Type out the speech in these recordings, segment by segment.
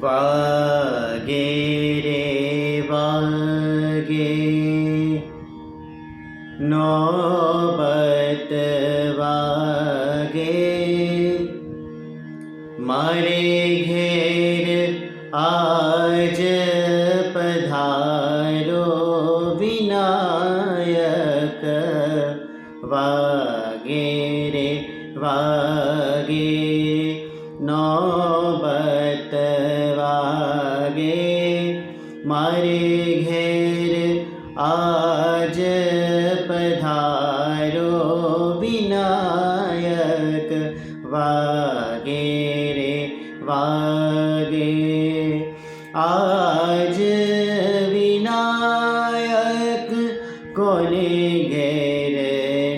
वागे रे वागे। नौबत वागे। मारे घेर आज पधारो विनायक। वागे रे वागे। घेर आज पधारो विनायक। वागे रे वागे। आज विनायक कोने घेर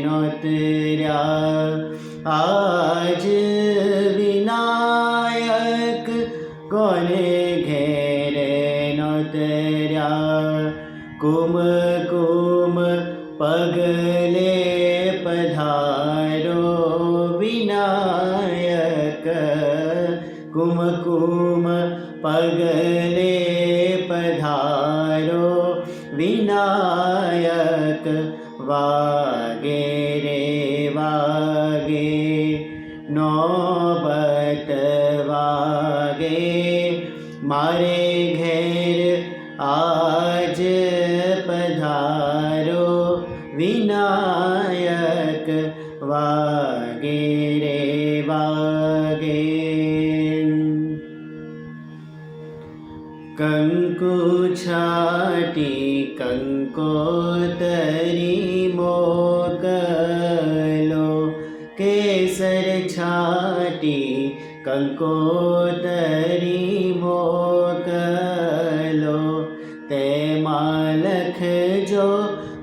नोतरा आज विनायक कोने घेरे न तेरा कुम कुम पगले पधारो विनायक, कुम कुम पगले पधारो विनायक वागे रे मारे घेर आज पधारो, विनायक वागे रे वागे। कंकु छाटी कंको तरी मोकलो, केसर छा કંકોતરી મોકલો તેમાં લખજો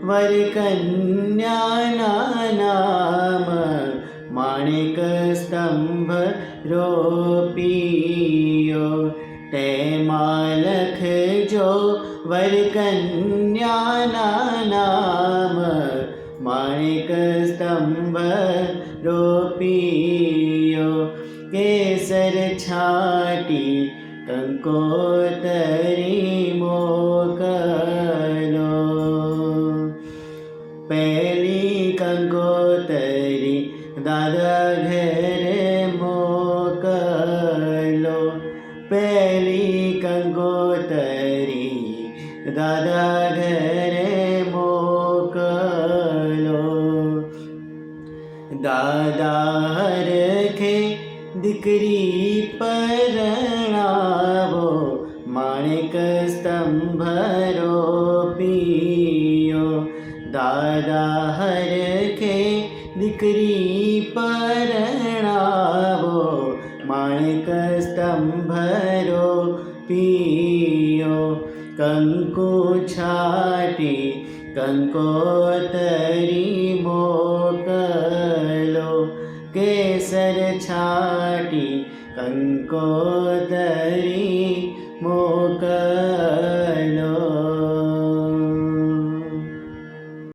વરકન્યાના નામ, માણિક સ્તંભ રોપિયો. તેમાં લખજો વરકન્યાના નામ, માણિક સ્તંભ રોપી काटी मो कलो पहली कंकोतरी दादा घेरे मोकलो। पहली कंकोतरी दादा घेरे मोकलो। दादा हरे દીકરી પરણાવો માણેક સ્તંભ રોપિયો દાદા હરખે દીકરી પરણાવો માણેક સ્તંભ રોપિયો કંકુ છાટી, કંકોતરી મોકલો को दरी